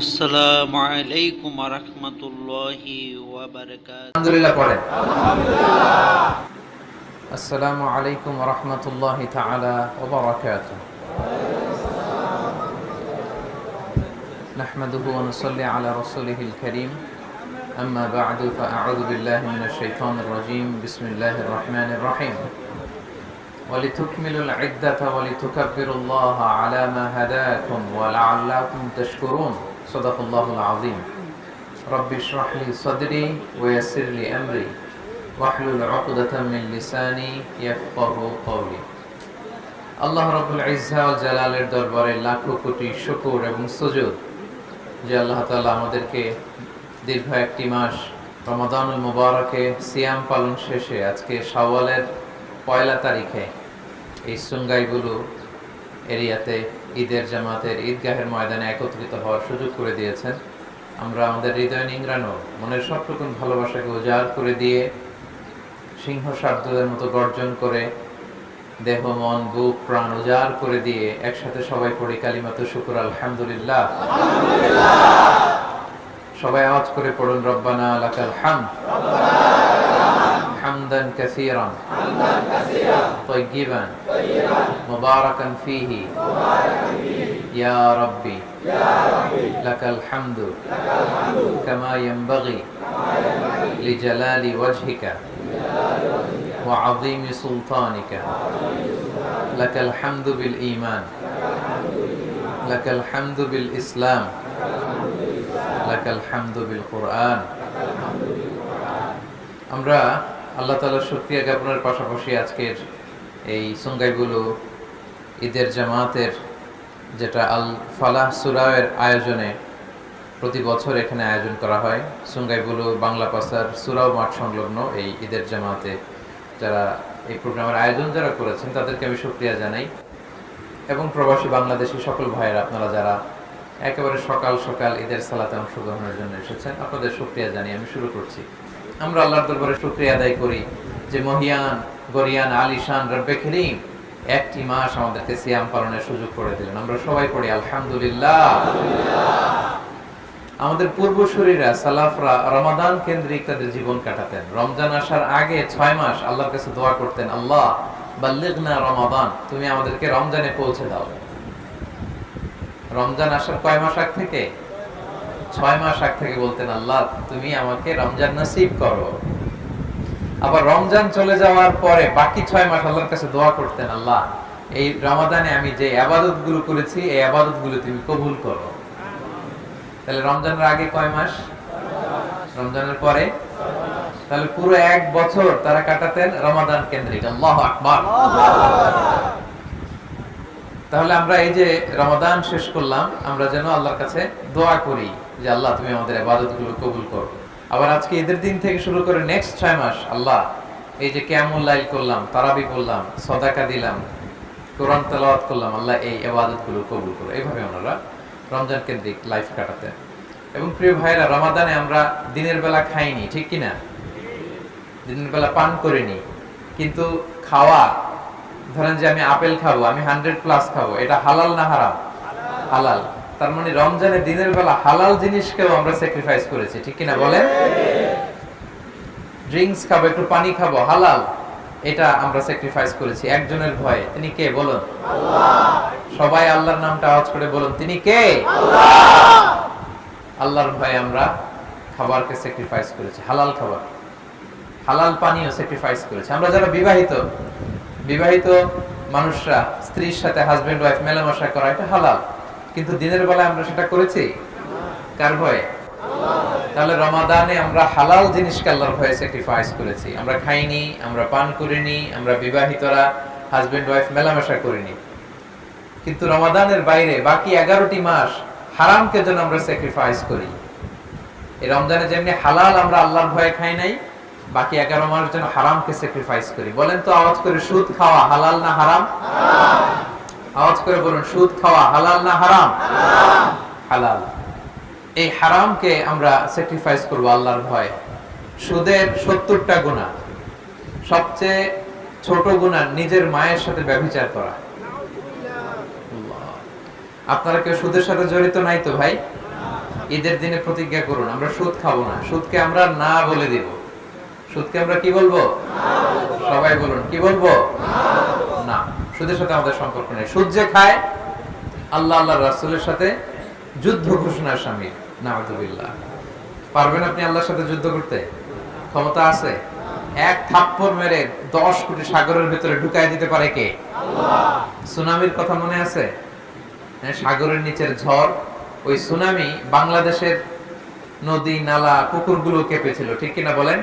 আসসালামু আলাইকুম রহমতুল্লাহি ওয়াবারাকাত আলহামদুলিল্লাহ পড়েন আসসালামু আলাইকুম রহমতুল্লাহ তাআলা ওয়া বারাকাতুহু نحمده ونصلي على رسوله الكريم أما بعد فأعوذ بالله من الشيطان الرجيم بسم الله الرحمن الرحيم ولتكملوا العدة ولتكبروا الله على ما هداكم ولعلكم تشكرون সদাফুল্লাহুল আজিম রব্বি শরহলি সদরি ওয়াসিরলি আমরি ওয়াহলুল উকদাতাম মিন লিসানি ইয়াফকাহু কওলি আল্লাহ রব্বুল ইজ্জা জালালের দরবারে লাখো কোটি শুকর এবং সুজুদ যে আল্লাহ তাআলা আমাদেরকে দীর্ঘ একটি মাস রমাদানুল মুবারকে সিয়াম পালন শেষে আজকে শাওয়ালের পয়লা তারিখে এই সুঙ্গাইগুলো এরিয়াতে ঈদের জামাতের ঈদগাহের ময়দানে একত্রিত হওয়ার সুযোগ করে দিয়েছেন আমরা আমাদের হৃদয় নিংড়ানো মনের সবটুকুন ভালোবাসাকে উজাড় করে দিয়ে সিংহ শাব্দদের মতো গর্জন করে দেহ মন বুক প্রাণ উজাড় করে দিয়ে একসাথে সবাই পড়ি কালিমাত শুকুর আলহামদুলিল্লাহ সবাই আওয়াজ করে পড়ুন রব্বানা লাকাল হামদ হামদান কাসীরান طيبا مباركا فيه يا ربي لك الحمد كما ينبغي لجلال وجهك وعظيم سلطانك لك الحمد بالإيمان لك الحمد بالإسلام لك الحمد بالقرآن আমরা আল্লাহ তালার শুক্রিয়া জ্ঞাপনের পাশাপাশি আজকের এই সঙ্গাইগুলো ঈদের জামাতের যেটা আল ফালাহ সুরায়ের আয়োজনে প্রতি বছর এখানে আয়োজন করা হয়। সুঙ্গাইগুলো, বাংলা পাসার সুরাও মাঠ সংলগ্ন এই ঈদের জামাতে যারা এই প্রোগ্রামের আয়োজন যারা করেছেন তাদেরকে আমি শুক্রিয়া জানাই। এবং প্রবাসী বাংলাদেশি সকল ভাইয়েরা, আপনারা যারা একেবারে সকাল সকাল ঈদের সালাতে অংশগ্রহণের জন্য এসেছেন, আপনাদের শুক্রিয়া জানিয়ে আমি শুরু করছি। আমরা আল্লাহর দরবারে শুক্রিয়া আদায় করি যে মহিয়ান, গরিয়ান, আলিশান, রব্বে করিম একটি মাস আমাদেরকে সিয়াম পালনের সুযোগ করে দিলেন। আমরা সবাই পড়ি, আলহামদুলিল্লাহ। আমাদের পূর্বসূরীরা সালাফরা রমাদান কেন্দ্রিক তাদের জীবন কাটাতেন। রমজান আসার আগে ছয় মাস আল্লাহর কাছে দোয়া করতেন, আল্লাহ, বাল্লিগনা রমাদান, তুমি আমাদেরকে রমজানে পৌঁছে দাও। রমজান আসার কয় মাস আগ থেকে? ছয় মাস আগ থেকে বলতেন, আল্লাহ, তুমি আমাকে রমজান নসিব করো। আবার রমজান চলে যাওয়ার পরে বাকি ছয় মাস আল্লাহর কাছে দোয়া করতেন, আল্লাহ, এই রমাদানে আমি যে আবাদতগুলো করেছি, এই আবাদতগুলো তুমি কবুল করো। তাহলে রমজানের আগে কয় মাস? রমজানের পরে? তাহলে পুরো এক বছর তারা কাটাতেন রমাদান কেন্দ্রিক। আল্লাহ আকবার। তাহলে আমরা এই যে রমাদান শেষ করলাম, আমরা যেন আল্লাহর কাছে দোয়া করি যে, আল্লাহ, তুমি আমাদের আবাদতগুলো কবুল করো। আবার আজকে ঈদের দিন থেকে শুরু করে নেক্সট ছয় মাস, আল্লাহ, এই যে কেমন লাইল করলাম, তারাবি করলাম, সদাকা দিলাম, কোরআন তেলাওয়াত করলাম, আল্লাহ, এই আবাদতগুলো কবুল করো। এইভাবে ওনারা রমজান কেন্দ্রিক লাইফ কাটাতেন। এবং প্রিয় ভাইরা রমাদানে আমরা দিনের বেলা খাইনি, ঠিক কিনা? দিনের বেলা পান করিনি, কিন্তু খাওয়া, ধরেন যে আমি আপেল খাব, আমি হান্ড্রেড প্লাস খাব, এটা হালাল না হারাম? হালাল। তার মানে রমজানে দিনের বেলা হালাল জিনিসকেও আমরা স্যাক্রিফাইস করেছি ঠিক কিনা বলেন? ড্রিঙ্কস খাব একটু পানি খাব হালাল এটা আমরা স্যাক্রিফাইস করেছি। একজনের ভয়ে তিনি কে বলুন? সবাই আল্লাহর নামটা আওয়াজ করে বলুন তিনি কে? আল্লাহর ভয়ে আমরা খাবারকে স্যাক্রিফাইস করেছি হালাল খাবার। হালাল পানিও স্যাক্রিফাইস করেছি। আমরা যারা বিবাহিত বিবাহিত মানুষরা স্ত্রীর সাথে হাজবেন্ড ওয়াইফ মেলামেশা করা এটা হালাল। কিন্তু দিনের বেলায় আমরা সেটা করেছি? কার ভয়ে? তাহলে রমাদানে আমরা হালাল জিনিসকে আল্লাহর ভয়ে স্যাক্রিফাইস করেছি। আমরা খাইনি, আমরা পান করিনি, আমরা বিবাহিতরা হাজবেন্ড ওয়াইফ মেলামেশা করিনি। কিন্তু রমাদানের বাইরে বাকি এগারোটি মাস হারামকে যেন আমরা স্যাক্রিফাইস করি। এই রমজানে যেমনি হালাল আমরা আল্লাহর ভয়ে খাই নাই, বাকি এগারো মাস যেন হারামকে স্যাক্রিফাইস করি। বলেন তো আওয়াজ করে সুদ খাওয়া হালাল না হারাম? আওয়াজ করে বলুন, সুদ খাওয়া হালাল না হারাম? হালাল। এই হারামকে আমরা স্যাক্রিফাইস করব আল্লাহর ভয়। সুদের সত্তরটা গুণা। সবচেয়ে ছোট গুণা নিজের মায়ের সাথে ব্যভিচার করা। আপনারা কেউ সুদের সাথে জড়িত নাই তো ভাই? ঈদের দিনে প্রতিজ্ঞা করুন, আমরা সুদ খাব না। সুদকে আমরা না বলে দিব। সুদকে আমরা কি বলব? সবাই বলুন, কি বলব? না। সুদের সাথে আমাদের সম্পর্ক নেই। সুদ যে খায় আল্লাহ আল্লাহ রাসুলের সাথে যুদ্ধ ঘোষণার সামিল নাউযুবিল্লাহ পারবেন আপনি আল্লাহর সাথে যুদ্ধ করতে? ক্ষমতা আছে? এক থাপ্পড় মেরে দশ কোটি সাগরের ভিতরে ঢুকাই দিতে পারে কে? সুনামির কথা মনে আছে? হ্যাঁ, সাগরের নিচের ঝড় ওই সুনামি বাংলাদেশের নদী নালা পুকুরগুলো কেঁপেছিল ঠিক কিনা বলেন?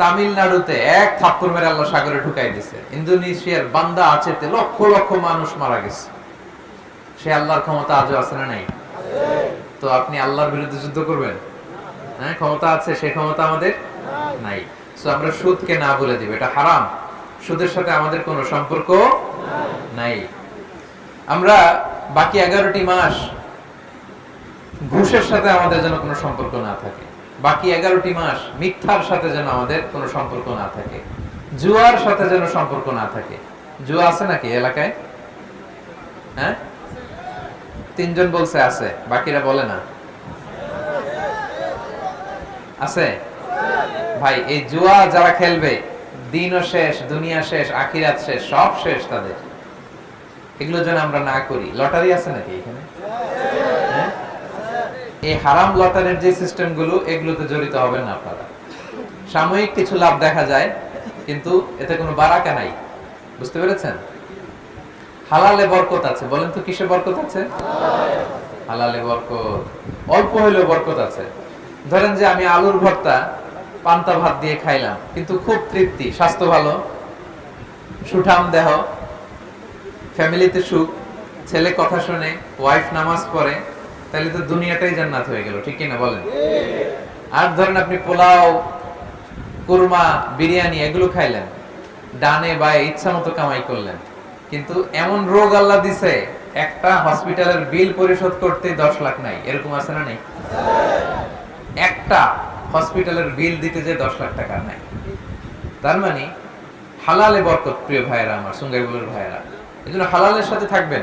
তামিলনাড়ুতে এক থাপ্পড় মেরে আল্লাহ সাগরে ঢুকাই দিছে। ইন্দোনেশিয়ার বান্দা আছেতে লক্ষ লক্ষ মানুষ মারা গেছে। সে আল্লাহর ক্ষমতা আজও আছে না নাই? তো আপনি আল্লাহর বিরুদ্ধে যুদ্ধ করবেন? হ্যাঁ ক্ষমতা আছে সেই ক্ষমতা আমাদের নাই। সো আমরা সুদকে না বলে দিব, এটা হারাম। সুদের সাথে আমাদের কোনো সম্পর্ক নাই। আমরা বাকি এগারোটি মাস ঘুষের সাথে আমাদের যেন কোনো সম্পর্ক না থাকে। বাকি এগারোটি মাস মিথ্যার সাথে যেন আমাদের কোনো সম্পর্ক না থাকে। জুয়ার সাথে যেন সম্পর্ক না থাকে। জুয়া আছে নাকি এলাকায়? হ্যাঁ? তিনজন বলছে আছে, বাকিরা বলে না। আছে? ভাই, এই জুয়া যারা খেলবে, দিনও শেষ, দুনিয়া শেষ, আখিরাত শেষ, সব শেষ তাদের। এগুলো যেন আমরা না করি। লটারি আছে নাকি এখানে? এই হারাম লটারির যে সিস্টেমগুলো এগুলোতে জড়িত হবেন না আপনারা। সাময়িক কিছু লাভ দেখা যায়, কিন্তু এতে কোনো বারাকা নাই। বুঝতে পেরেছেন? হালালে বরকত আছে। বলেন তো, কিসে বরকত আছে? হালালে বরকত। অল্প হইলেও বরকত আছে। ধরেন যে আমি আলুর ভর্তা, পান্তা ভাত দিয়ে খাইলাম, কিন্তু খুব তৃপ্তি, স্বাস্থ্য ভালো, সুঠাম দেহ, ফ্যামিলিতে সুখ, ছেলে কথা শুনে, ওয়াইফ নামাজ পড়ে তাহলে তো দুনিয়াটাই জান্নাত হয়ে গেল, ঠিক কিনা বলেন? আর ধরেন আপনি পোলাও, কুরমা, বিরিয়ানি এগুলো খাইলেন, ডানে বায়ে ইচ্ছা মতো কামাই করলেন, কিন্তু এমন রোগ আল্লাহ দিছে, একটা হসপিটালের বিল পরিশোধ করতে দশ লাখ নাই, এরকম আছে না নেই? একটা হসপিটালের বিল দিতে যে দশ লাখ টাকা নাই। তার মানে হালালে বরকত, প্রিয় ভাইয়েরা আমার সুঙ্গাইগুলোর ভাইয়েরা। এই জন্য হালালের সাথে থাকবেন।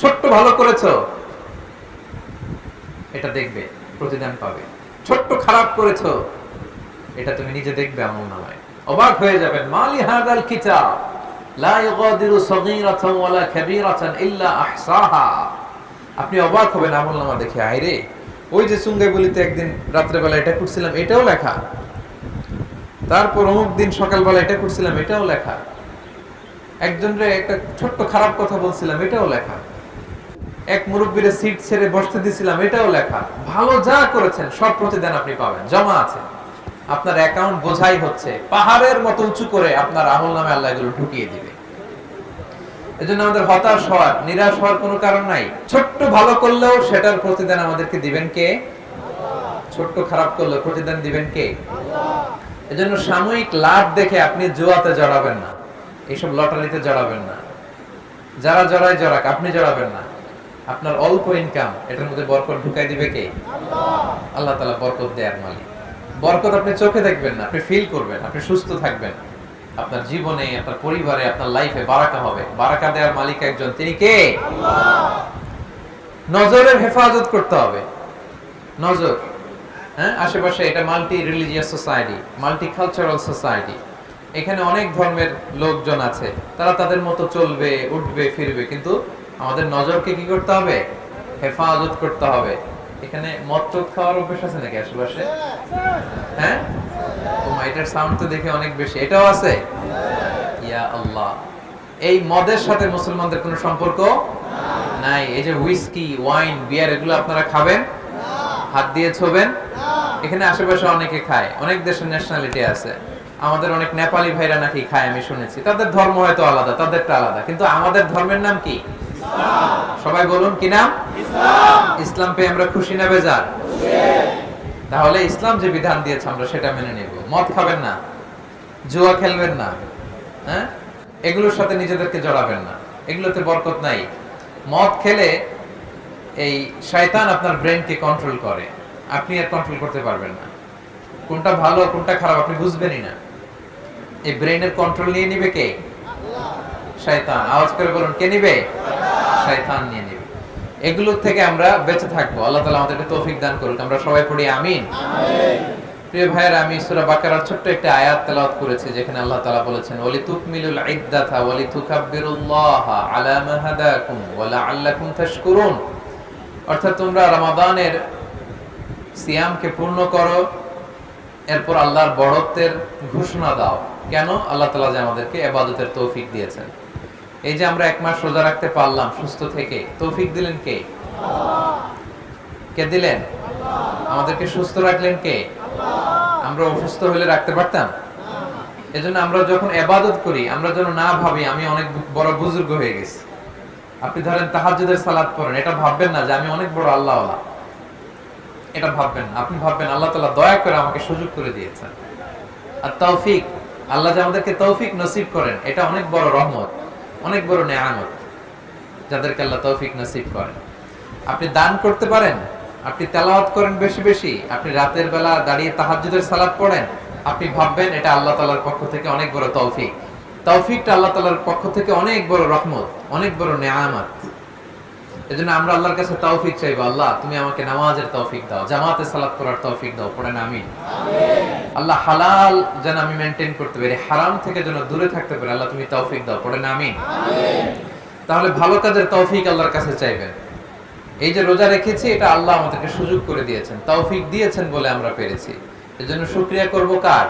ছোট্ট ভালো করেছ। এটা দেখবে, প্রতিদান পাবে। ছোট্ট খারাপ করেছ, এটা তুমি নিজে দেখবে আমল নামায় অবাক হয়ে যাবেন, মালি হাদাল কিতাব? লা ইগাদিরু সগীরাতান ওয়ালা কাবীরাতান ইল্লা আহসাহা। আপনি অবাক হবেন আমল নামা দেখে আইরে ওই যে বলিতে একদিন রাত্রেবেলা এটা করছিলাম, এটাও লেখা। তারপর অমুক দিন সকালবেলা এটা করছিলাম, এটাও লেখা। একজনরে একটা ছোট্ট খারাপ কথা বলছিলাম, এটাও লেখা। এক মুরব্বীরে সিট ছেড়ে বসতে দিছিলাম এটাও লেখা। ভালো যা করেছেন, সব প্রতিদান আপনি পাবেন, জমা আছে। আপনার অ্যাকাউন্ট বোঝাই হচ্ছে, পাহাড়ের মতো উঁচু করে আপনার আমল নামে আল্লাহ এগুলো ঢুকিয়ে দিবে। এজন্য আমাদের হতাশ হওয়ার, নিরাশ হওয়ার কোনো কারণ নাই। ছোট্ট ভালো করলেও সেটার প্রতিদান আমাদেরকে দিবেন কে? ছোট্ট খারাপ করলেও প্রতিদান দিবেন কে? এজন্য সাময়িক লাভ দেখে আপনি জুয়াতে জড়াবেন না। এইসব লটারিতে জড়াবেন না। যারা জড়ায় জড়াক, আপনি জড়াবেন না। আপনার অল্প ইনকাম এটার মধ্যে বরকত ঢুকাই দিবে কে? আল্লাহ তালা বরকত দেয়ার মালিক। বরকত আপনি চোখে দেখবেন না, আপনি ফিল করবেন, আপনি সুস্থ থাকবেন। আপনার জীবনে, আপনার পরিবারে, আপনার লাইফে বারাকা হবে। বারাকা দেওয়ার মালিক একজন, তিনি কে? নজরের হেফাজত করতে হবে। নজর হ্যাঁ? আশেপাশে এটা multi religious society multi cultural society এখানে অনেক ধর্মের লোকজন আছে, তারা তাদের মতো চলবে, উঠবে, ফিরবে, কিন্তু আমাদের নজরকে কি করতে হবে? হেফাজত করতে হবে। এখানে মদ খাওয়ার অভ্যেস আছে নাকি আশেপাশে? হ্যাঁ? ও মা, এটার সাউন্ড তো দেখে অনেক বেশি। এটাও আছে? ইয়া আল্লাহ। এই মদের সাথে মুসলমানদের কোনো সম্পর্ক নাই। এই যে হুইস্কি ওয়াইন বিয়ার এগুলো আপনারা খাবেন? হাত দিয়ে ছোবেন? এখানে আশেপাশে অনেকে খায়। অনেক দেশের ন্যাশনালিটি আছে। আমাদের অনেক নেপালি ভাইরা নাকি খায় আমি শুনেছি। তাদের ধর্ম হয়তো আলাদা তাদেরটা আলাদা। কিন্তু আমাদের ধর্মের নাম কি? সবাই বলুন কি নাম? ইসলাম। পেয়ে আমরা খুশি না বেজার? তাহলে ইসলাম যে বিধান দিয়েছে আমরা সেটা মেনে নেব। মদ খাবেন না জুয়া খেলবেন না হ্যাঁ? এগুলোর সাথে নিজেদেরকে জড়াবেন না। এগুলোতে বরকত নাই। মদ খেলে এই শয়তান আপনার ব্রেনকে কন্ট্রোল করে। আপনি আর কন্ট্রোল করতে পারবেন না। কোনটা ভালো কোনটা খারাপ আপনি বুঝবেনই না। এই ব্রেনের কন্ট্রোল নিয়ে নিবে কে? শয়তান। আওয়াজ করে বলুন কে নিবে? শয়তান নিয়ে নিবে। এগুলো থেকে আমরা বেঁচে থাকব। আল্লাহ তালা আমাদেরকে তৌফিক দান করুক। আমরা সবাই পড়ি আমিন। প্রিয় ভাইয়ের, আমি সূরা বাকারার ছোট্ট একটা আয়াত তেলাওয়াত করেছি, যেখানে আল্লাহ বলেছেন তুকাব্বিরুল্লাহ আলা তাশকুরুন। অর্থাৎ তোমরা রমাদানের সিয়ামকে পূর্ণ করো, এরপর আল্লাহর বড়ত্বের ঘোষণা দাও। কেন? আল্লাহ তাআলা যে আমাদেরকে ইবাদতের তৌফিক দিয়েছেন। এই যে আমরা এক মাস রোজা রাখতে পারলাম, সুস্থ থেকে। তৌফিক দিলেন কে? কে দিলেন? আমাদেরকে সুস্থ রাখলেন কে? আমরা অসুস্থ হলে রাখতে পারতাম? এজন্য আমরা যখন এবাদত করি, আমরা যেন না ভাবি, আমি অনেক বড় বুজুর্গ হয়ে গেছি। আপনি ধরেন তাহাজ্জুদের সালাত পড়েন, এটা ভাববেন না যে আমি অনেক বড় আল্লাহ এটা ভাববেন না। আপনি ভাববেন, আল্লাহ তাআলা দয়া করে আমাকে সুযোগ করে দিয়েছেন। আর তৌফিক, আল্লাহ যে আমাদেরকে তৌফিক নসিব করেন, এটা অনেক বড় রহমত। অনেক বড় নেয়ামত, যাদেরকে আল্লাহ তৌফিক নসিব করেন। আপনি দান করতে পারেন, আপনি তেলাওয়াত করেন বেশি বেশি, আপনি রাতের বেলা দাঁড়িয়ে তাহাজুদের সালাদ পড়েন, আপনি ভাববেন এটা আল্লাহ তালার পক্ষ থেকে অনেক বড় তৌফিক। তৌফিকটা আল্লাহ তালার পক্ষ থেকে অনেক বড় রহমত, অনেক বড় নেয়ামত। এজন্য আমরা আল্লাহর কাছে তৌফিক চাইব। আল্লাহ, তুমি আমাকে নামাজের তৌফিক দাও, জামাতে সালাত করার তৌফিক দাও, পড়েন, আমিন। আল্লাহ হালাল যেন আমি মেনটেন করতে পারি, হারাম থেকে যেন দূরে থাকতে পারি, আল্লাহ তুমি তৌফিক দাও, পড়েন, আমিন। তাহলে ভালো কাজের তৌফিক আল্লাহর কাছে চাইবেন। এই যে রোজা রেখেছি, এটা আল্লাহ আমাদেরকে সুযোগ করে দিয়েছেন, তৌফিক দিয়েছেন বলে আমরা পেরেছি। এজন্য শুকরিয়া করব কার?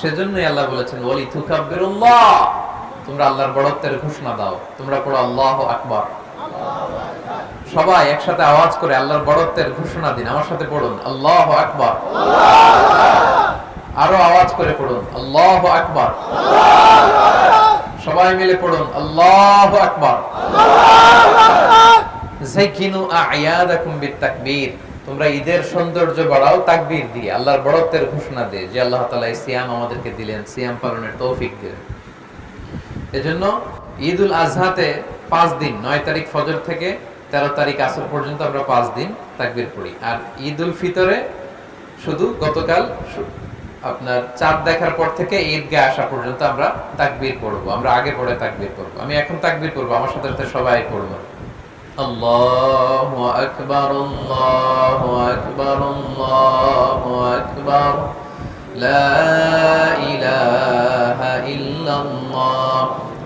সেজন্যই আল্লাহ বলেছেন ওয়ালি তুকাব্বিরুল্লাহ তোমরা আল্লাহর বড়ত্বের ঘোষণা দাও, তোমরা পড়ো আল্লাহু আকবার। সবাই একসাথে আওয়াজ করে আল্লাহর বড়ত্বের ঘোষণা দিন। আমার সাথে পড়ুন। আল্লাহু আকবার। আরও আওয়াজ করে পড়ুন। আল্লাহু আকবার। সবাই মিলে পড়ুন। আল্লাহু আকবার। তোমরা ঈদের সৌন্দর্য বাড়াও, তাকবীর দিয়ে। আল্লাহর বড়ত্বের ঘোষণা দিয়ে যে আল্লাহ তাআলা সিয়াম আমাদেরকে দিলেন। সিয়াম পালনের তৌফিক দিলেন। এজন্য ঈদুল আজহাতে পাঁচ দিন, নয় তারিখ ফজর থেকে তেরো তারিখ আসর পর্যন্ত আমরা পাঁচ দিন তাকবির পড়ি। আর ঈদ উল ফিতরে শুধু গতকাল আপনার চাঁদ দেখার পর থেকে ঈদগাহ আসা পর্যন্ত আমরা তাকবির পড়ব। আমরা আগে পড়ে তাকবির করব আমি এখন তাকবির করব আমার সাথে সাথে সবাই পড়ব। আল্লাহ আকবর আল্লাহ আকবর আল্লাহ আকবর। লা ইলাহা ইল্লাল্লাহ।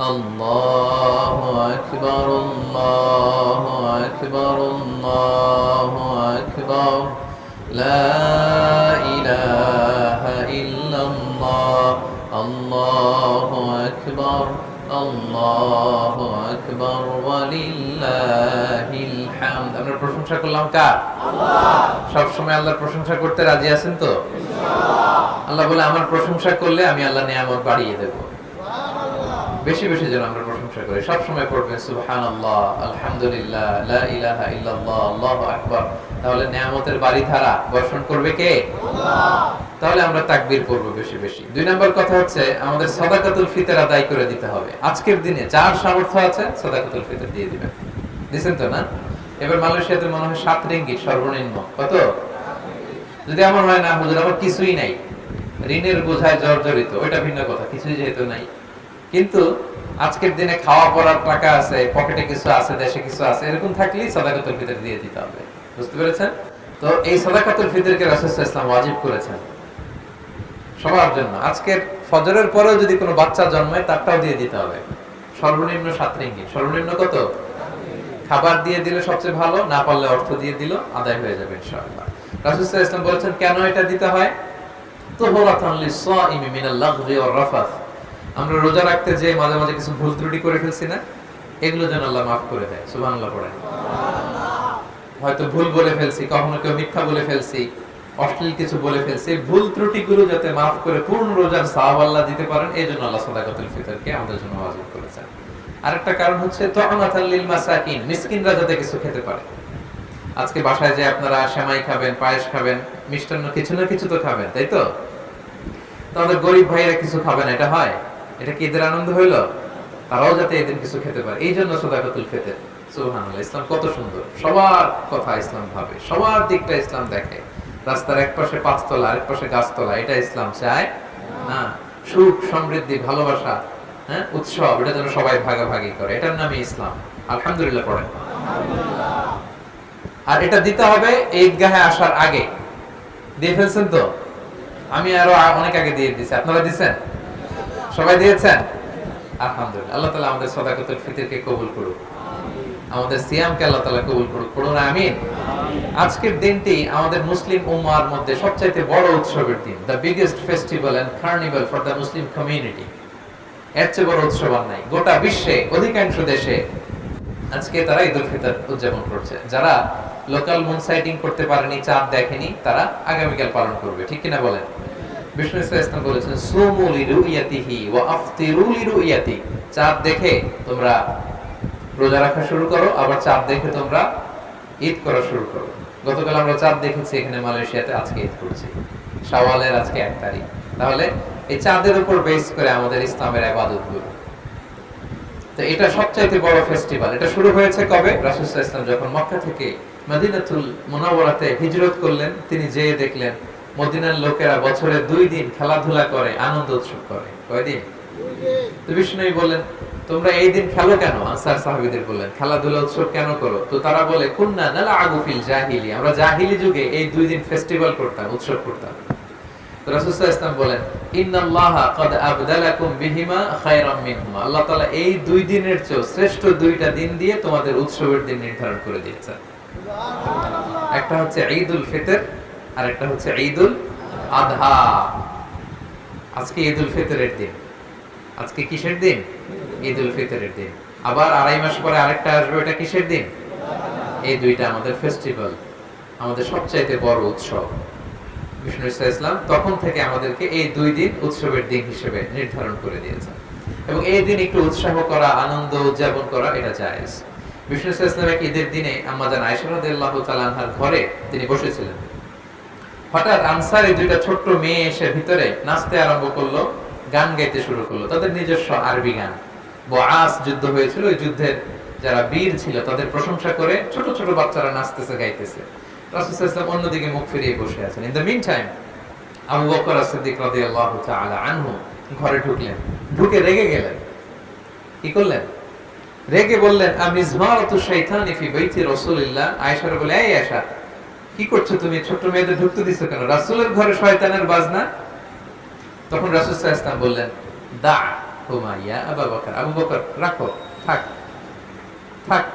الله أكبر الله أكبر الله أكبر لا إله إلا الله الله أكبر الله أكبر ولله الحمد আমরা প্রশংসা করলাম কার সব সময় আল্লাহর প্রশংসা করতে রাজি আছেন তো আল্লাহ বলে আমার প্রশংসা করলে আমি আল্লাহ নিয়ামত বাড়িয়ে দেব বেশি বেশি যেন আমরা প্রশংসা করি। সব সময় পড়বেন সুবহানাল্লাহ আলহামদুলিল্লাহ লা ইলাহা ইল্লাল্লাহ আল্লাহু আকবার। তাহলে নিয়ামতের বাড়ি ধারা বর্ষণ করবে কে? তাহলে আমরা তাকবীর করব বেশি বেশি। দুই নম্বর কথা হচ্ছে আমাদের সাদাকাতুল ফিতর আদায় করে দিতে হবে। আজকের দিনে যার সামর্থ্য আছে সাদাকাতুল ফিতর দিয়ে দিবেন। দিছেন তো না? এবার মালয়েশিয়াতে মনে হয় সাত রিঙ্গিত সর্বনিম্ন। কত? যদি আমার হয় না হুজুর আমার কিছুই নাই। ঋণের বোঝায় জর্জরিত ওইটা ভিন্ন কথা কিছুই যেহেতু নাই। কিন্তু আজকের দিনে খাওয়া পড়ার টাকা আছে পকেটে কিছু আছে, দেশে কিছু আছে, এরকম থাকলেই সাদাকাতুল ফিতর দিয়ে দিতে হবে। বুঝতে পেরেছেন? তো এই সাদাকাতুল ফিতরকে রাসূল ইসলাম ওয়াজিব করেছেন। সবার জন্য। আজকের ফজরের পরেও যদি কোনো বাচ্চা জন্মায়, তারটাও দিয়ে দিতে হবে। সর্বনিম্ন সাত রিঙ্গিত। সর্বনিম্ন কত? খাবার দিয়ে দিলে সবচেয়ে ভালো, না পারলে অর্থ দিয়ে দিল আদায় হয়ে যাবে, ইনশাআল্লাহ। রাসূল ওয়াসাল্লাম বলেছেন, কেন এটা দিতে হয়? তুহরাতান লিস-সাইমি মিনাল লাগহি ওয়ার রাফাথ আমরা রোজা রাখতে যে মাঝে মাঝে কিছু ভুল ত্রুটি করে ফেলছি না, এগুলো যেন আল্লাহ মাফ করে দেয়, সুবহানাল্লাহ পড়েন হয়তো ভুল বলে ফেলছি, কখনো কেউ মিথ্যা বলে ফেলছি, অশ্লীল কিছু বলে ফেলছি, ভুল ত্রুটিগুলো যাতে মাফ করে পূর্ণ রোজার সাহাব আল্লাহ দিতে পারেন, এই জন্য আল্লাহ সাদাকাতুল ফিতরকে আমাদের জন্য ওয়াজিব করেছেন। আরেকটা কারণ হচ্ছে তহনাতাল লিল মাসাকিন, মিসকিনরা যাতে কিছু খেতে পারে। আজকে বাসায় যে আপনারা সেমাই খাবেন, পায়েস খাবেন, মিষ্টান্ন কিছু না কিছু তো খাবেন, তাই তো? তাহলে গরিব ভাইরা কিছু খাবেন এটা হয়? এটা কি এদের আনন্দ হইল? তারাও যাতে এদের কিছু খেতে পারে। এই জন্য সদাকাতুল ফিতর। সুবহানাল্লাহ, ইসলাম কত সুন্দর। সবার কথা ইসলাম ভাবে, সবার দিকটা ইসলাম দেখে। রাস্তার এক পাশে পাঁচতলা, আরেক পাশে গাছতলা, এটা ইসলাম চায় না? সুখ, সমৃদ্ধি, ভালোবাসা হ্যাঁ? উৎসব, এটা যেন সবাই ভাগাভাগি করে। এটার নামই ইসলাম। আলহামদুলিল্লাহ পড়েন। আর এটা দিতে হবে ঈদগাহে আসার আগে। দিয়ে ফেলছেন তো? আমি আরও অনেক আগে দিয়ে দিছি। আপনারা দিছেন? সবাই দিয়েছেন? আলহামদুলিল্লাহ। আল্লাহ তাআলা আমাদের সদাকতুল ফিতরকে কবুল করুক। আমাদের সিয়ামকে আল্লাহ তাআলা কবুল করুক। পড়ুন, আমিন। আজকের দিনটি আমাদের মুসলিম উম্মার মধ্যে সবচাইতে বড় উৎসবের দিন। The biggest festival and carnival for the Muslim community এর চেয়ে বড় উৎসব আর নাই। গোটা বিশ্বে, অধিকাংশ দেশে আজকে তারা ঈদুল ফিতর উদযাপন করছে। যারা লোকাল মুন সাইটিং করতে পারেনি, চাঁদ দেখেনি, তারা আগামীকাল পালন করবে। ঠিক কিনা বলেন? বিষ্ণু ইসলাম বলেছেন চাঁদ দেখে তোমরা রোজা রাখা শুরু করো, আবার চাঁদ দেখে তোমরা ঈদ করা শুরু করো। গতকাল আমরা চাঁদ দেখেছি, এখানে মালয়েশিয়াতে আজকে ঈদ করছি। আজকে এক তারিখ। তাহলে এই চাঁদের উপর বেস করে আমাদের ইসলামের আবাদতগুলো। তো এটা সবচাইতে বড় ফেস্টিভ্যাল। এটা শুরু হয়েছে কবে? রাসূল ওয়াসাল্লাম যখন মক্কা থেকে মদিনাতুল মুনাওয়ারাতে হিজরত করলেন, তিনি যেয়ে দেখলেন মদিনার লোকেরা বছরে দুই দিন খেলাধুলা করে, আনন্দ উৎসব করে। কয়দিন বিষ্ণু বললেন, তোমরা এই দিন খেলো কেন? আনসার সাহাবীদের বললেন, খেলাধুলা উৎসব কেন করো? তো তারা বলে, কুন্না নালা আগুফিল জাহিলি। আমরা জাহিলি যুগে এই দুই দিন ফেস্টিভ্যাল করতাম, উৎসব করতাম। ওয়াসাল্লাম বলেন ক্বাদ আবদালাকুম বিহিমা খায়রাম মিনহুমা। আল্লাহ তাআলা এই দুই দিনের চেয়ে শ্রেষ্ঠ দুইটা দিন দিয়ে তোমাদের উৎসবের দিন নির্ধারণ করে দিয়েছেন। একটা হচ্ছে ঈদুল ফিতর আর একটা হচ্ছে ঈদুল আদহা আজকে ঈদুল ফিতরের দিন। আজকে কিসের দিন? ঈদুল ফিতরের দিন। আবার আড়াই মাস পরে আরেকটা আসবে, ওটা কিসের দিন? এই দুইটা আমাদের ফেস্টিভ্যাল আমাদের সবচাইতে বড় উৎসব। বিষ্ণু ইসা ইসলাম তখন থেকে আমাদেরকে এই দুই দিন উৎসবের দিন হিসেবে নির্ধারণ করে দিয়েছেন। এবং এই দিন একটু উৎসাহ করা, আনন্দ উদযাপন করা, এটা জায়েজ। বিষ্ণু ইসা ইসলাম এক ঈদের দিনে আম্মাজান আয়েশা রাদিয়াল্লাহু তাআলা আনহার ঘরে তিনি বসেছিলেন। হঠাৎ আনসারে দুইটা ছোট্ট মেয়ে এসে ভিতরে নাচতে আরম্ভ করল, গান গাইতে শুরু করল। তাদের নিজস্ব আরবি গান। যুদ্ধ হয়েছিল। ওই যুদ্ধের যারা বীর ছিল, তাদের প্রশংসা করে ছোট ছোট বাচ্চারা নাচতেছে, গাইতেছে। রাসূল সাল্লাল্লাহু আলাইহি ওয়াসাল্লাম অন্যদিকে মুখ ফিরিয়ে বসে আছেন। In the mean time Abu Bakr রাদিয়াল্লাহু তাআলা আনহু ঘরে ঢুকলেন। ঢুকে রেগে গেলেন। কি করলেন? রেগে বললেন আমিজমারাতু শাইতানি ফি বাইতি রাসূলিল্লাহ। আয়েশার বলে, এই আয়েশা কি করছ তুমি? ছোট মেয়েদের ঢুকতে দিছো কেন? রাসূলের ঘরে শয়তানের বাজনা? তখন রাসূল ওয়াসাল্লাম বললেন, দা আবু আবু রাখো, থাক থাক।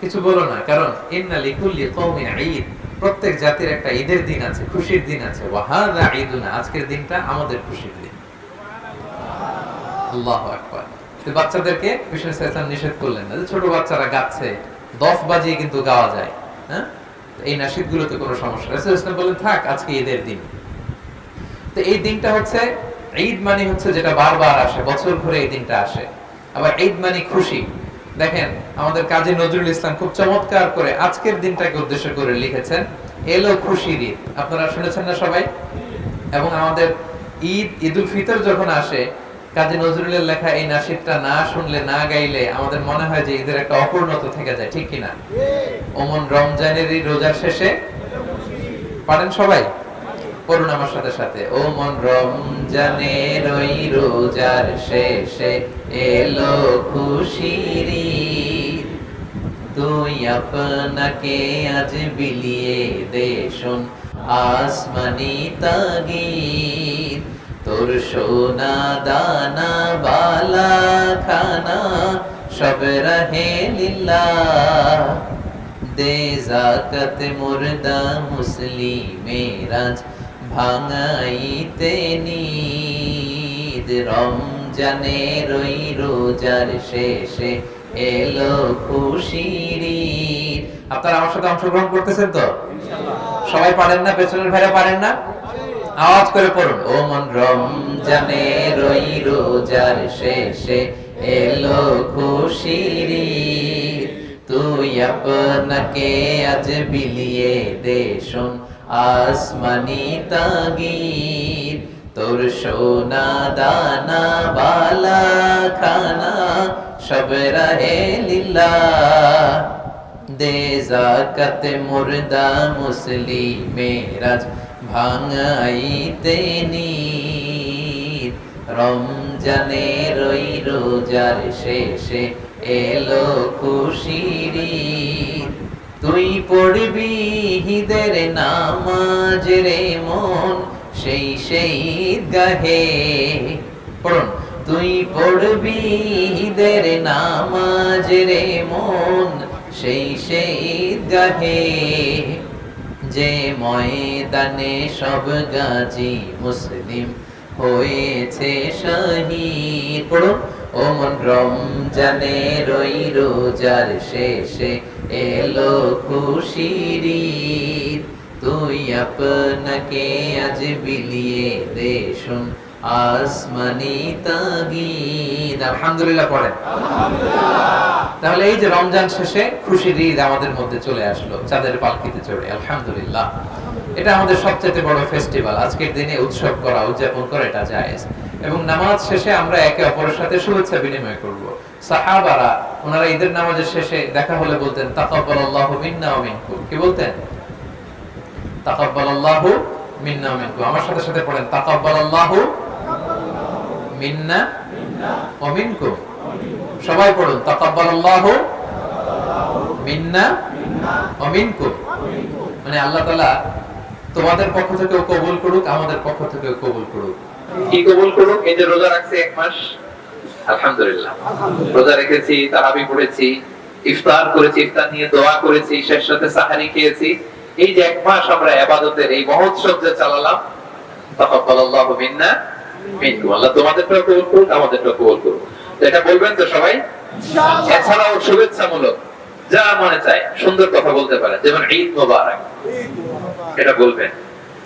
কিছু বলো না, কারণ ইন্না লিকুল্লি কওমিন ঈদ। প্রত্যেক জাতির একটা ঈদের দিন আছে, খুশির দিন আছে। ওয়া হাযা ঈদুনা, আজকের দিনটা আমাদের খুশির দিন। আকবার। বাচ্চাদেরকে বিষ্ণু নিষেধ করলেন না ছোট বাচ্চারা গাচ্ছে, দফ বাজিয়ে কিন্তু গাওয়া যায়। হ্যাঁ? এই নাশিদগুলোতে কোনো সমস্যা রাসূল ইসলাম বলেন থাক, আজকে ঈদের দিন। তো এই দিনটা হচ্ছে, ঈদ মানে হচ্ছে যেটা বারবার আসে, বছর ঘুরে এই দিনটা আসে। আবার ঈদ মানে খুশি। দেখেন, আমাদের কাজী নজরুল ইসলাম খুব চমৎকার করে আজকের দিনটাকে উদ্দেশ্য করে লিখেছেন, এলো খুশির ঈদ। আপনারা শুনেছেন না সবাই? এবং আমাদের ঈদ, ঈদুল ফিতর যখন আসে কাজী নজরুলের লেখা এই নাসিদটা না শুনলে, না গাইলে আমাদের মনে হয় যে ঈদের একটা অপূর্ণতা থেকে যায়, ঠিক কিনা? ওমন রমজানের এই রোজার শেষে? পারেন সবাই? পড়ুন আমার সাথে সাথে। ও মন রমজানের ওই রোজার শেষে এলো খুশির। তুই আপনাকে আজ বিলিয়ে দে শোন, আসমানি তাগিদ। তোর সোনা দানা বালা খানা সব রহে লিল্লাহ দে জাকাত মুর্দা মুসলিমেরাজ ভাঙাইতে নিদ। রমজানে রই রোজার শেষে এলো খুশির। আপনারা আমার সাথে অংশগ্রহণ করতেছেন তো? সবাই পারেন না? পেছনের ভাইরা পারেন না? আওয়াজ করে পড়ুন। ও মন রমজানে রই রোজার শেষে এলো খুশির। তুই আপনাকে আজ বিলিয়ে দে শোন আসমানি তাগিদ। তোর সোনা দানা, বালা, খানা, সব রহে লীলা দে জাকাত মুর্দা মুসলিমেরাজ ভাঙাইতে নিদ রমজানে রই রোজার শেষে এলো খুশির তুই পড়বি হিদের নামাজ রে মন সেই সেই গাহে পড়ুন, তুই পড়বি হিদের নামাজ রে মন সেই সেই গাহে যে ময়দানে সব গাজী মুসলিম হয়েছে শহীদ। পড়ুন ও মন রমজানে রই রোজার শেষে এলো খুশির। তুই আপনাকে আজ বিলিয়ে দে শুন আসমানি তাগিদ। আলহামদুলিল্লাহ পড়েন। তাহলে এই যে রমজান শেষে খুশির ঈদ আমাদের মধ্যে চলে আসলো, চাঁদের পালকিতে চড়ে, আলহামদুলিল্লাহ। এটা আমাদের সবচেয়ে বড় ফেস্টিভ্যাল আজকের দিনে উৎসব করা, উদযাপন করা এটা জায়েজ। এবং নামাজ শেষে আমরা একে অপরের সাথে শুভেচ্ছা বিনিময় করব। সাহাবারা, ওনারা ঈদের নামাজের শেষে দেখা হলে বলতেন, তাকাব্বালাল্লাহু মিন্না ওয়া মিনকুম। কি বলতেন? তাকাব্বালাল্লাহু মিন্না ওয়া মিনকুম। আমার সাথে সাথে পড়েন, তাকাব্বালাল্লাহু মিন্না ওয়া মিনকুম। সবাই পড়ুন। তাকাব্বালাল্লাহু মিন্না ওয়া মিনকুম। মানে আল্লাহ তাআলা তোমাদের পক্ষ থেকেও কবুল করুক, আমাদের পক্ষ থেকেও কবুল করুক। কি কবুল করুক? এই যে রোজা রাখছে এক মাস, আলহামদুলিল্লাহ। রোজা রেখেছি, তারাবি পড়েছি, ইফতার করেছি, ইফতার নিয়ে দোয়া করেছি শেষ সাথে সাহারি খেয়েছি। এই যে এক মাস আমরা ইবাদতের এই মহোৎসব যে চালালাম, তাকাব্বালাল্লাহু মিন্না, মিনকুম। আল্লাহ তোমাদেরটাও কবুল করুক আমাদেরটাও কবুল করুক। এটা বলবেন তো সবাই এছাড়াও শুভেচ্ছামূলক যা মনে চায় সুন্দর কথা বলতে পারে যেমন ঈদ মোবারক এটা বলবেন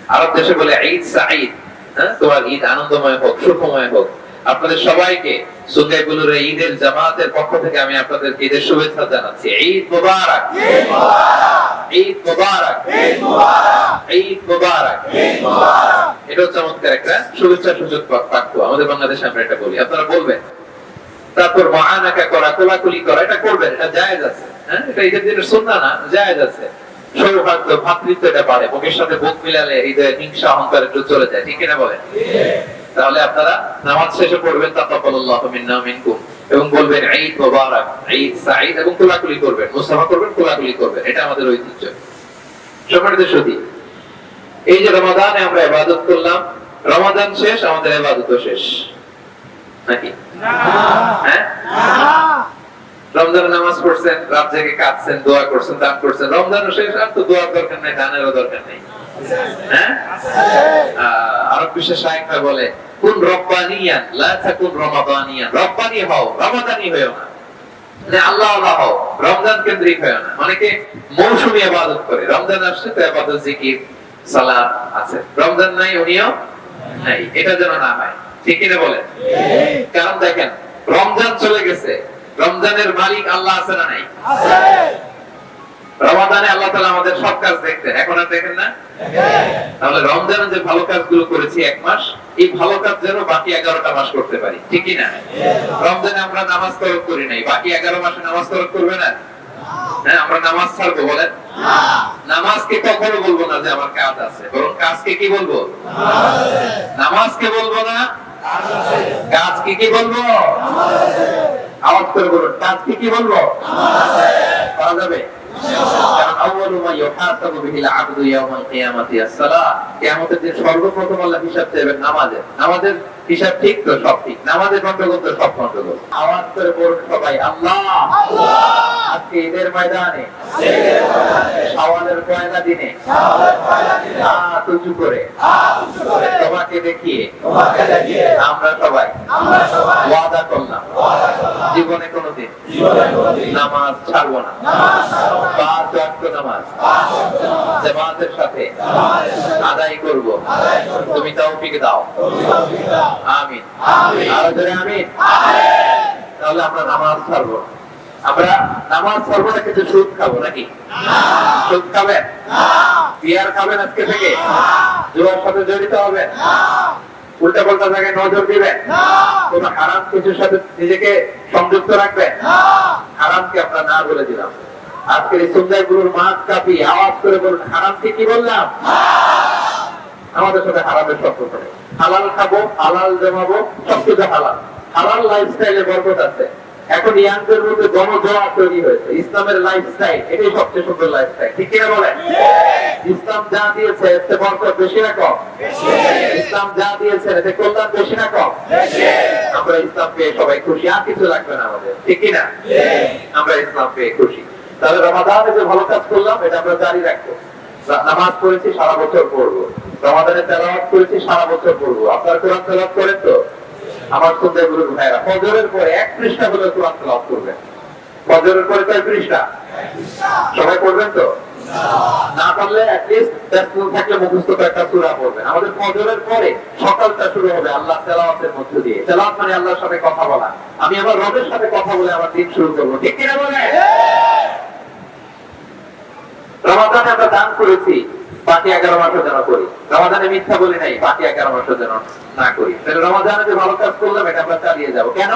আরব দেশে বলে ঈদ সাঈদ হ্যাঁ তোমার ঈদ আনন্দময় হোক সুখময় হোক আপনাদের সবাইকে ঈদের জামাতের পক্ষ থেকে আমি আপনাদের ঈদের শুভেচ্ছা জানাচ্ছি ঈদ মোবারক ঈদ মোবারক ঈদ মোবারক এটা চমৎকার একটা শুভেচ্ছা সুযোগ বাক্য আমাদের বাংলাদেশে আমরা এটা বলি আপনারা বলবেন তারপর মহানাকা করা, কোলাকুলি করা, এটা করবেন, এটা জায়েজ আছে। হ্যাঁ? এটা ঈদের সুন্নাহ না, জায়েজ আছে। এবং বলবেন, ঈদ মোবারক, ঈদ সাঈদ, এবং কোলাকুলি করবেন মুসাফা করবেন, কোলাকুলি করবেন, এটা আমাদের ঐতিহ্য। এই যে রমাদানে আমরা ইবাদত করলাম, রমাদান শেষ, আমাদের ইবাদতও শেষ। হ্যাঁ? নামাজ রাত কাঁদছেন, দোয়া করছেন, দান করছেন। শেষ, আর তো দোয়ার দরকার নেই, দানেরও দরকার নেই। হ্যাঁ? মানে আল্লাহ আল্লাহ রমজান কেন্দ্রিক অনেকে মৌসুমী ইবাদত করে। রমজান আসছে, তো ইবাদত জিকির আছে। রমজান নাই, উনিও নাই। এটা যেন না হয়। ঠিক কিনা বলেন? কারণ দেখেন রমজান চলে গেছে। রমজানের মালিক আল্লাহ আছে না নাই? রমাদানে আল্লাহ তাআলা আমাদের সব কাজ দেখতেন। এখন আর দেখেন না? তাহলে রমজানে যে ভালো কাজগুলো করেছি এক মাস এই ভালো কাজ যেন বাকি এগারোটা মাস করতে পারি। ঠিক না রমজানে আমরা নামাজ তরক করি নাই। বাকি এগারো মাসে নামাজ তরক করবে না? হ্যাঁ আমরা নামাজ ছাড়বো বলেন। নামাজকে কখনো বলব না যে আমার কাজ আছে। বরং কাজকে কি বলব? নামাজকে বলব না কাজকে কি কি বলব? আওয়াজ বলুন, কাজ কি কি বলব? করা যাবে? সর্বপ্রথম আল্লাহ হিসাব নামাজের। নামাজের হিসাব ঠিক তো সব ঠিক? নামাজের গন্ডগোল তো সব গন্ডগোল আওয়াজ করে বলুন সবাই আল্লাহ! আজকে ঈদের ময়দানে সওয়ালের পয়লা দিনে হাত করে তোমাকে দেখিয়ে আমরা সবাই ওয়াদা করলাম। জীবনে কোনোদিন নামাজ ছাড়বো না। পাঁচ নামাজ। জামাতের সাথে আদায় করব। তুমি তৌফিক দাও। আমিন। আরও জোরে আমিন। তাহলে আমরা নামাজ ছাড়বো। আমরা নামাজ ছাড়বো না কিন্তু সুদ খাব নাকি? সুদ খাবেন? বিয়ার খাবেন আজকে থেকে? জুয়ার সাথে জড়িত হবেন? উল্টা পাল্টা জায়গায় নজর দিবেন? কোন হারাম কিছুর সাথে নিজেকে সংযুক্ত রাখবেন? হারামকে আমরা না বলে দিলাম। আজকের এই সুন্দর গুরুর মাছ কাপি আওয়াজ করে বলুন হারামকে কি বললাম? আমাদের সাথে হারামের সম্পর্ক নেই। হালাল খাব, হালাল জমাবো, সবকিছু হালাল। হালাল লাইফস্টাইলে বরকত আছে। এখন ইয়াংদের মধ্যে গণজোয়া তৈরি হয়েছে। ইসলামের লাইফস্টাইল এটাই সবচেয়ে সুন্দর লাইফস্টাইল ঠিক কিনা বলেন? ইসলাম যা দিয়েছে, এতে বরকত বেশি না কম? ইসলাম যা দিয়েছে, এতে কল্যাণ বেশি না কম? আমরা ইসলাম পেয়ে সবাই খুশি। আর কিছু লাগবে না আমাদের। ঠিক কিনা? আমরা ইসলাম পেয়ে খুশি। তাহলে রমাদানে যে ভালো কাজ করলাম, এটা আমরা জারি রাখব। নামাজ পড়েছি, সারা বছর পড়ব। রমাদানে তেলাওয়াত করেছি, সারা বছর পড়ব। আপনার কোরআন তেলাওয়াত করেন তো? আমার সন্ধ্যা গুরু ভাইরা, ফজরের পরে এক পৃষ্ঠা করে কোরআন তেলাওয়াত করবেন। ফজরের পরে কয় পৃষ্ঠা? সবাই পড়বেন তো? না পারলে থাকলে মুখস্থ একটা সূরা পড়বেন। আমাদের ফজরের পরে সকালটা শুরু হবে আল্লাহ তেলাওয়াতের মধ্য দিয়ে। তেলাওয়াত মানে আল্লাহর সাথে কথা বলা। আমি আমার রবের সাথে কথা বলে আমার দিন শুরু করব। ঠিক কিনা বলে রমাদানে আমরা দান করেছি, বাকি এগারো মাসও যেন করি। রমাদানে মিথ্যা বলি নাই, বাকি এগারো মাসও যেন না করি। তাহলে রমাদানে যে ভালো কাজ করলাম, এটা আমরা চালিয়ে যাব। কেন?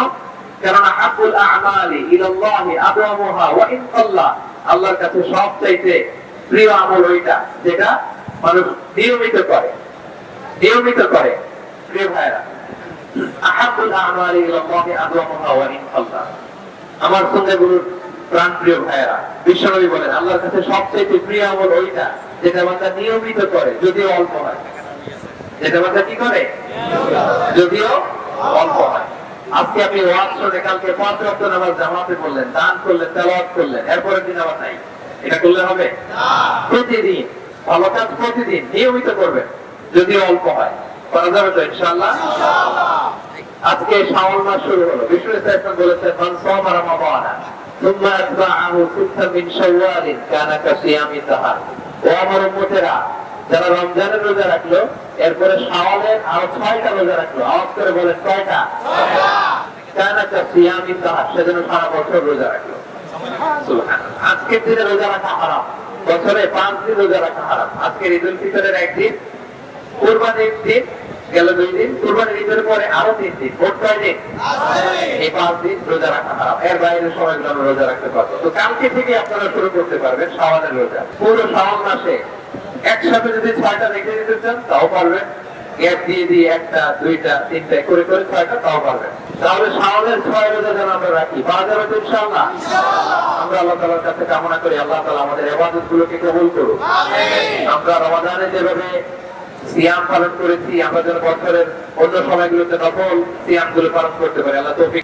সব চাইতে প্রিয় ওইটা, যেটা মানুষ নিয়মিত করে। নিয়মিত করে। প্রিয় আমার সঙ্গে গুরুর প্রাণ প্রিয় ভাইয়েরা বিশ্বনবী বলেন আল্লাহর কাছে সবচেয়ে প্রিয় আমল ওইটা যেটা বান্দা নিয়মিত করে যদিও অল্প হয়। যেটা বান্দা কি করে? যদিও অল্প হয়। আজকে আপনি ওয়াজ শুনে কালকে পাঁচ রক্ত নামাজ জামাতে বললেন দান করলেন তেলাওয়াত করলেন এরপরের দিন আবার নাই। এটা করলে হবে? প্রতিদিন ভালো কাজ প্রতিদিন নিয়মিত করবেন যদিও অল্প হয়। করা যাবে তো ইনশাআল্লাহ? আজকে শাওয়াল মাস শুরু হলো। বিষ্ণু ইসলাম বলেছেন মান সামা রমাদানা। ثم أتبعه ستا من شوال كان كصيام الدهر ও আমার উম্মতেরা যারা রমজানের রোজা রাখলো এরপরে শাওয়ালের আরো ছয়টা রোজা রাখলো আওয়াজ করে বলেন কয়টা কানা কাসিয়াম ইদাহার সেজন্য সারা বছর রোজা রাখলো সুবহানাল্লাহ। আজকের দিনে রোজা রাখা হারাম বছরে পাঁচ দিন রোজা রাখা হারাম আজকের ঈদুল ফিতরের একদিন কোরবানির দিন গেল দুই দিন কোরবানির ঈদের পরে আরও তিন দিন মোট কয় দিন? এই পাঁচ দিন রোজা রাখা হারাম। এর বাইরে আমরা রোজা রাখতে পারব তো কালকে থেকে আপনারা শুরু করতে পারবেন রোজা। পুরো মাসে একসাথে যদি ছয়টা রেখে দিতে চান তাও পারবেন। গ্যাপ দিয়ে দিয়ে একটা দুইটা তিনটা করে করে ছয়টা তাও পারবেন। তাহলে শাওয়ালের ছয় রোজা যেন আমরা রাখি। পাওয়া যাবে তো ইনশাআল্লাহ। আমরা আল্লাহ তাআলার কাছে কামনা করি আল্লাহ তালা আমাদের ইবাদত গুলোকে কবুল করুন আমরা রমাদানে যেভাবে সিয়াম পালন করেছি আমরা যেন বছরের অন্য সময়গুলোতে নকল সিয়ামগুলো পালন করতে পারি। আল্লাহ তৌফিক